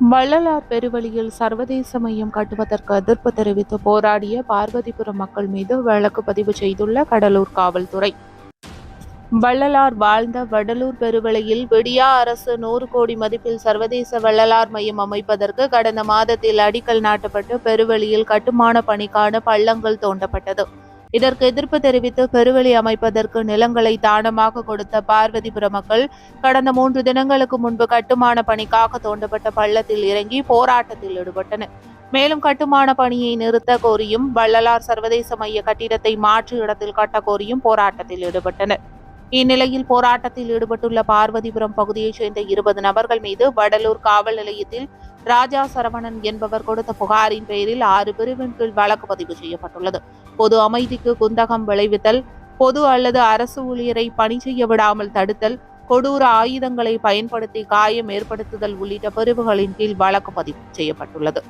வள்ளலார் பெருவழியில் சர்வதேச மையம் கட்டுவதற்கு எதிர்ப்பு தெரிவித்து போராடிய பார்வதிபுரம் மக்கள் மீது வழக்கு பதிவு செய்துள்ள கடலூர் காவல்துறை. வள்ளலார் வாழ்ந்த வடலூர் பெருவழியில் விடியா அரசு நூறு கோடி மதிப்பில் சர்வதேச வள்ளலார் மையம் அமைப்பதற்கு கடந்த மாதத்தில் அடிக்கல் நாட்டப்பட்டு பெருவழியில் கட்டுமான பணிக்கான பள்ளங்கள் தோண்டப்பட்டது. இதற்கு எதிர்ப்பு தெரிவித்து பெருவெளி அமைப்பதற்கு நிலங்களை தானமாக கொடுத்த பார்வதிபுர மக்கள் கடந்த மூன்று தினங்களுக்கு முன்பு கட்டுமான பணிக்காக தோண்டப்பட்ட பள்ளத்தில் இறங்கி போராட்டத்தில் ஈடுபட்டனர். மேலும் கட்டுமான பணியை நிறுத்த கோரியும் வள்ளலார் சர்வதேச மைய கட்டிடத்தை மாற்று இடத்தில் கட்ட கோரியும் போராட்டத்தில் ஈடுபட்டனர். இந்நிலையில் போராட்டத்தில் ஈடுபட்டுள்ள பார்வதிபுரம் பகுதியைச் சேர்ந்த இருபது நபர்கள் மீது வடலூர் காவல் நிலையத்தில் ராஜா சரவணன் என்பவர் கொடுத்த புகாரின் பெயரில் ஆறு பிரிவின் கீழ் வழக்கு பதிவு செய்யப்பட்டுள்ளது. பொது அமைதிக்கு குந்தகம் விளைவித்தல் பொது அல்லது அரசு ஊழியரை பணி செய்ய விடாமல் தடுத்தல் கொடூர ஆயுதங்களை பயன்படுத்தி காயம் ஏற்படுத்துதல் உள்ளிட்ட பிரிவுகளின் கீழ் வழக்கு பதிவு செய்யப்பட்டுள்ளது.